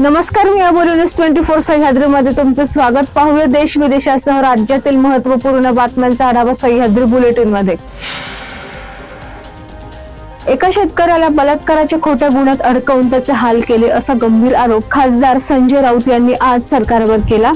नमस्कार मी Aboli news twenty four सह्याद्रीमध्ये तुमचं स्वागत. पाहूया देश विदेशासह राज्यातील महत्त्वपूर्ण बातम्यांचा आढावा सह्याद्री बुलेटिनमध्ये एका शेतकऱ्याला बलात्काराच्या खोट्या गुणात अडकवून त्याचे हाल केले असा गंभीर आरोप खासदार संजय राऊत यांनी आज सरकारवर केला.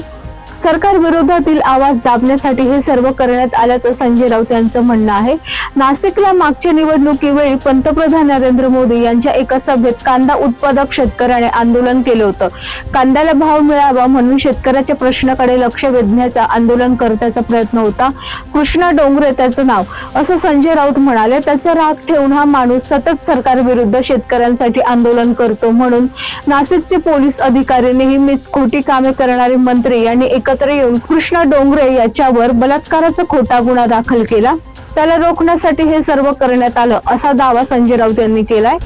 सरकार विरोधातील आवाज दाबण्यासाठी हे सर्व करण्यात आल्याचं संजय राऊत यांचं म्हणणं आहे. नाशिकला मागच्या निवडणुकीवेळी पंतप्रधान नरेंद्र मोदी यांच्या एका सभेत कांदा उत्पादक शेतकऱ्याने आंदोलन केलं होतं. कांद्याला भाव मिळावा म्हणून शेतकऱ्याच्या प्रश्नाकडे लक्ष वेधण्याचा आंदोलनकर्त्याचा प्रयत्न होता. कृष्णा डोंगरे त्याचं नाव. असं संजय राऊत म्हणाले त्याचा राग ठेवून हा माणूस सतत सरकार विरुद्ध शेतकऱ्यांसाठी आंदोलन करतो म्हणून नाशिकचे पोलीस अधिकारी नेहमीच खोटी कामे करणारे मंत्री यांनी एकत्र येऊन कृष्णा डोंगरे याच्यावर बलात्काराचा खोटा गुन्हा दाखल केला. त्याला रोखण्यासाठी हे सर्व करण्यात आलं असा दावा संजय राऊत यांनी केलाय.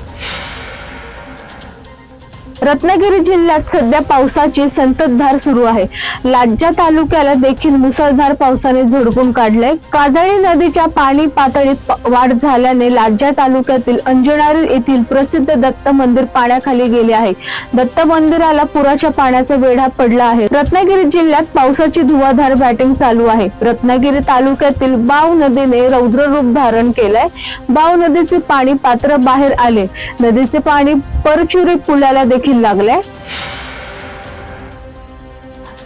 रत्नागिरी जिल्ह्यात सध्या पावसाची संततधार सुरू आहे. लाज्जा तालुक्याला देखील मुसळधार पावसाने झोडपून काढलंय. काजळी नदीच्या पाणी पातळीत वाढ झाल्याने लाज्जा तालुक्यातील अंजणारी येथील प्रसिद्ध दत्त मंदिर पाण्याखाली गेले आहे. दत्त मंदिराला पुराच्या पाण्याचा वेढा पडला आहे. रत्नागिरी जिल्ह्यात पावसाची धुवाधार बॅटिंग चालू आहे. रत्नागिरी तालुक्यातील बाव नदीने रौद्र रूप धारण केलंय. बाव नदीचे पाणी पात्र बाहेर आले. नदीचे पाणी परचुरी पुलाला देखील लागलंय.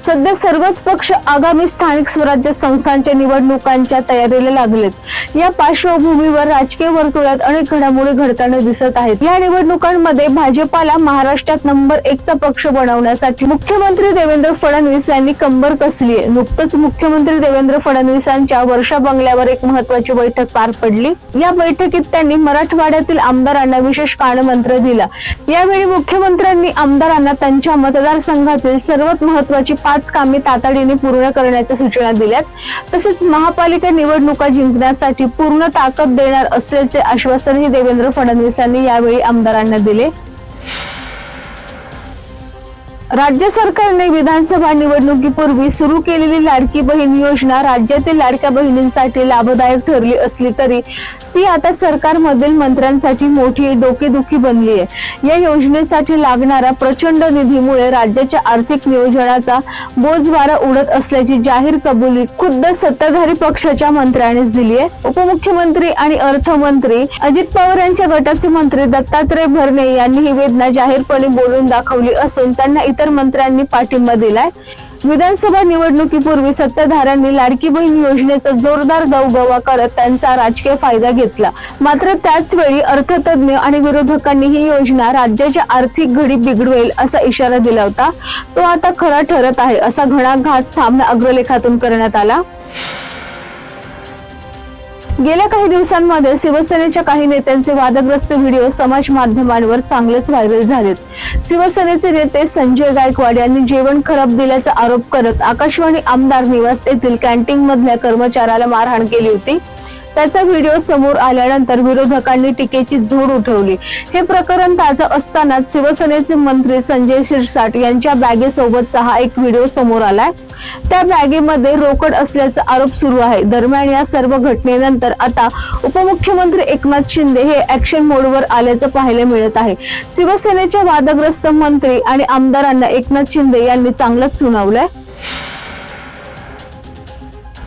सध्या सर्वच पक्ष आगामी स्थानिक स्वराज्य संस्थांच्या निवडणुकांच्या तयारीला लागलेत. या पार्श्वभूमीवर राजकीय वर्तुळात अनेक घडामोडी घडताना दिसत आहेत. या निवडणुकांमध्ये भाजपाला महाराष्ट्रात नंबर एकचा पक्ष बनवण्यासाठी मुख्यमंत्री देवेंद्र फडणवीस यांनी कंबर कसली आहे? नुकतंच मुख्यमंत्री देवेंद्र फडणवीसांच्या वर्षा बंगल्यावर एक महत्वाची बैठक पार पडली. या बैठकीत त्यांनी मराठवाड्यातील आमदारांना विशेष कानमंत्र दिला. यावेळी मुख्यमंत्र्यांनी आमदारांना त्यांच्या मतदारसंघातील सर्वात महत्वाची पाच कामे तातडीने पूर्ण करण्याच्या सूचना दिल्यात. तसेच महापालिका निवडणुका जिंकण्यासाठी पूर्ण ताकद देणार असल्याचे आश्वासनही देवेंद्र फडणवीस यांनी यावेळी आमदारांना दिले. राज्य सरकारने विधानसभा निवडणुकीपूर्वी सुरू केलेली लाडकी बहीण योजना राज्यातील लाडक्या बहिणींसाठी लाभदायक ठरली असली तरी ती आता सरकारमधील मंत्र्यांसाठी मोठी डोकेदुखी बनली आहे. या योजनेसाठी लागणारा प्रचंड निधीमुळे राज्याच्या आर्थिक नियोजनाचा बोजवारा उडत असल्याची जाहीर कबुली खुद्द सत्ताधारी पक्षाच्या मंत्र्यांनीच दिली आहे. उपमुख्यमंत्री आणि अर्थमंत्री अजित पवार यांच्या गटाचे मंत्री दत्तात्रय भरणे यांनी ही वेदना जाहीरपणे बोलून दाखवली असून त्यांना इतर मंत्र्यांनी पाठिंबा दिलाय. विधानसभा निवडणुकीपूर्वी सत्ताधाऱ्यांनी लाडकी बहीण योजनेचा जोरदार गवगवा करत त्यांचा राजकीय फायदा घेतला. मात्र त्याच वेळी अर्थतज्ञ आणि विरोधकांनी ही योजना राज्याच्या आर्थिक घडी बिघडवेल असा इशारा दिला होता. तो आता खरा ठरत आहे असा घणाघात सामना अग्रलेखातून करण्यात आला. गेल्या काही दिवसांमध्ये शिवसेनेच्या काही नेत्यांचे वादग्रस्त व्हिडिओ समाज माध्यमांवर चांगलेच व्हायरल झालेत. शिवसेनेचे नेते संजय गायकवाड यांनी जेवण खराब दिल्याचा आरोप करत आकाशवाणी आमदार निवास येथील कॅन्टीन मधल्या कर्मचाऱ्याला मारहाण केली होती. त्याचा व्हिडिओ समोर आल्यानंतर विरोधकांनी टीकेची झोड उठवली. हे प्रकरण ताजं असतानाच शिवसेनेचे मंत्री संजय शिरसाट यांच्या बॅगेसोबतचा हा एक व्हिडिओ समोर आलाय. त्या बॅगेमध्ये रोकड असल्याचा आरोप सुरू आहे. दरम्यान या सर्व घटनेनंतर आता उपमुख्यमंत्री एकनाथ शिंदे हे ऍक्शन मोडवर आल्याचं पाहायला मिळत आहे. शिवसेनेच्या वादग्रस्त मंत्री आणि आमदारांना एकनाथ शिंदे यांनी चांगलंच सुनावलंय.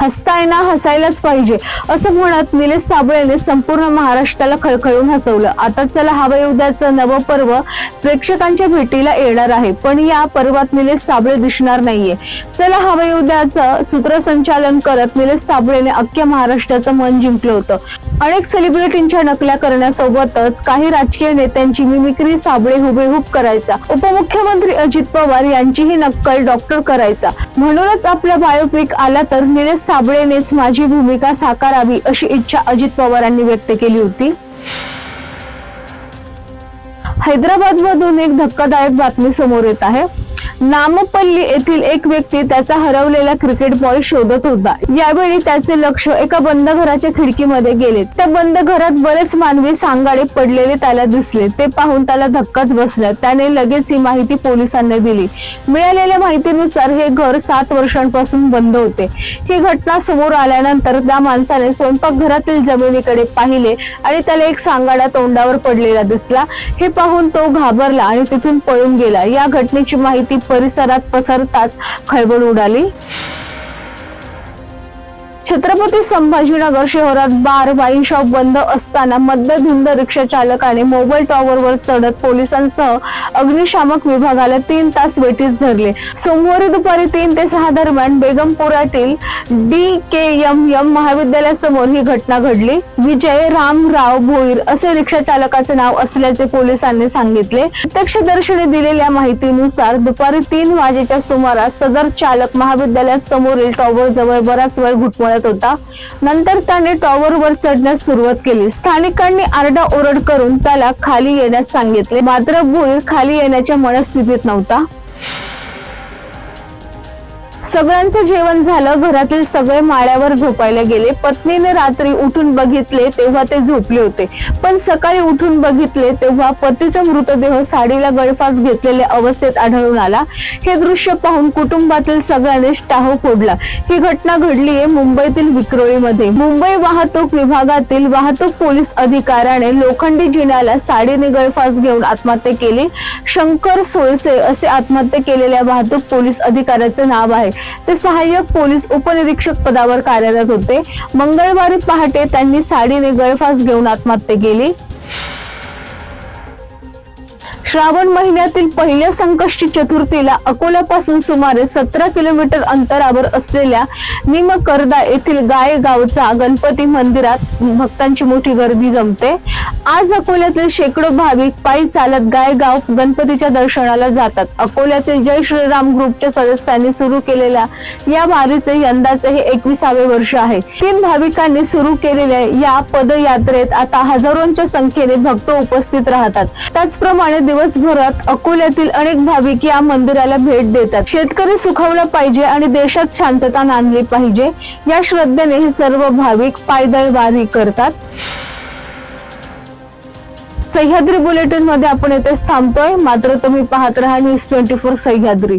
हसताय ना हसायलाच पाहिजे. असं म्हणत निलेश साबळेने संपूर्ण महाराष्ट्राला खळखळून हसवलं. आता चला हवाई उद्याचं नवं पर्व प्रेक्षकांच्या भेटीला येणार आहे. पण या पर्वात निलेश साबळे दिसणार नाहीये. चला हवाई उद्याचं सूत्रसंचालन करत निलेश साबळेने अख्ख्या महाराष्ट्राचं मन जिंकलं होतं. अनेक सेलिब्रिटींच्या नकल्या करण्यासोबतच काही राजकीय नेत्यांची मिमिक्री साबळे हुबेहूब करायचा. उपमुख्यमंत्री अजित पवार यांचीही नक्कल डॉक्टर करायचा. म्हणूनच आपला बायोपिक आला तर निलेश साबळेनेच माझी भूमिका साकारावी अशी इच्छा अजित पवारांनी व्यक्त केली होती. हैदराबाद मधून एक धक्कादायक बातमी समोर येत आहे. नामपल्ली येथील एक व्यक्ती त्याचा हरवलेला क्रिकेट बॉल शोधत होता. यावेळी त्याचे लक्ष एका बंद घराच्या खिडकीमध्ये गेले. त्या बंद घरात बरेच मानवी सांगाडे पडलेले त्याला दिसले. ते पाहून त्याला धक्काच बसला. त्याने लगेच ही माहिती पोलिसांना दिली. मिळालेल्या माहितीनुसार हे घर सात वर्षांपासून बंद होते. ही घटना समोर आल्यानंतर त्या माणसाने स्वयंपाकघरातील जमिनीकडे पाहिले आणि त्याला एक सांगाडा तोंडावर पडलेला दिसला. हे पाहून तो घाबरला आणि तिथून पळून गेला. या घटनेची माहिती परिसरात पसरताच खळबळ उडाली. छत्रपती संभाजीनगर शहरात बार वाईन शॉप बंद असताना मद्यधुंद रिक्षा चालकाने मोबाईल टॉवरवर चढत पोलिसांसह अग्निशामक विभागाला तीन तास वेटीस धरले. सोमवारी दुपारी तीन ते सहा दरम्यान बेगमपुरातील डी के एम एम महाविद्यालयासमोर ही घटना घडली. विजय रामराव भोईर असे रिक्षा चालकाचे नाव असल्याचे पोलिसांनी सांगितले. प्रत्यक्षदर्शनी दिलेल्या माहितीनुसार दुपारी तीन वाजेच्या सुमारास सदर चालक महाविद्यालयात समोरील टॉवर जवळ बराच वेळ करत होता. नंतर त्याने टॉवरवर चढण्यास सुरुवात केली. स्थानिकांनी आरडा ओरड करून त्याला खाली येण्यास सांगितले. मात्र भुईर खाली येण्याच्या मनस्थितीत नव्हता. सगळ्यांचं जेवण झालं घरातील सगळे माळ्यावर झोपायला गेले. पत्नीने रात्री उठून बघितले तेव्हा ते झोपले होते. पण सकाळी उठून बघितले तेव्हा पतीचा मृतदेह साडीला गळफास घेतलेल्या अवस्थेत आढळून आला. हे दृश्य पाहून कुटुंबातील सगळ्यांनी टाहो फोडला. ही घटना घडली आहे मुंबईतील विक्रोळीमध्ये. मुंबई वाहतूक विभागातील वाहतूक पोलीस अधिकाऱ्याने लोखंडी जिन्याला साडीने गळफास घेऊन आत्महत्या केली. शंकर सोळसे असे आत्महत्या केलेल्या वाहतूक पोलीस अधिकाऱ्याचे नाव आहे. ते सहाय्यक पोलीस उपनिरीक्षक पदावर कार्यरत होते. मंगळवारी पहाटे त्यांनी साडीने गळफास घेऊन आत्महत्या केली. श्रावण महिन्यातील पहिल्या संकष्टी चतुर्थीला अकोल्यापासून सुमारे सतरा किलोमीटर अंतरावर असलेल्या निमकरदा येथील गाय गावचा गणपती मंदिरात भक्तांची मोठी गर्दी जमते. आज अकोल्यातील शेकडो भाविक पायी चालत गायगाव गणपतीच्या दर्शनाला जातात. अकोल्यातील जय श्रीराम ग्रुपच्या सदस्यांनी सुरू केलेल्या या वारीचे यंदाचे हे एकविसावे वर्ष आहे. तीन भाविकांनी सुरू केलेल्या या पदयात्रेत आता हजारोंच्या संख्येने भक्त उपस्थित राहतात. त्याचप्रमाणे दिवसभरात अकोल्यातील अनेक भाविक या मंदिराला भेट देतात. शेतकरी सुखवला पाहिजे आणि देशात शांतता नांदली पाहिजे या श्रद्धेने हे सर्व भाविक पायदळ वारी करतात. सह्याद्री बुलेटिनमध्ये आपण येथे थांबतोय. मात्र तुम्ही पाहत राहा न्यूज ट्वेंटी फोर सह्याद्री.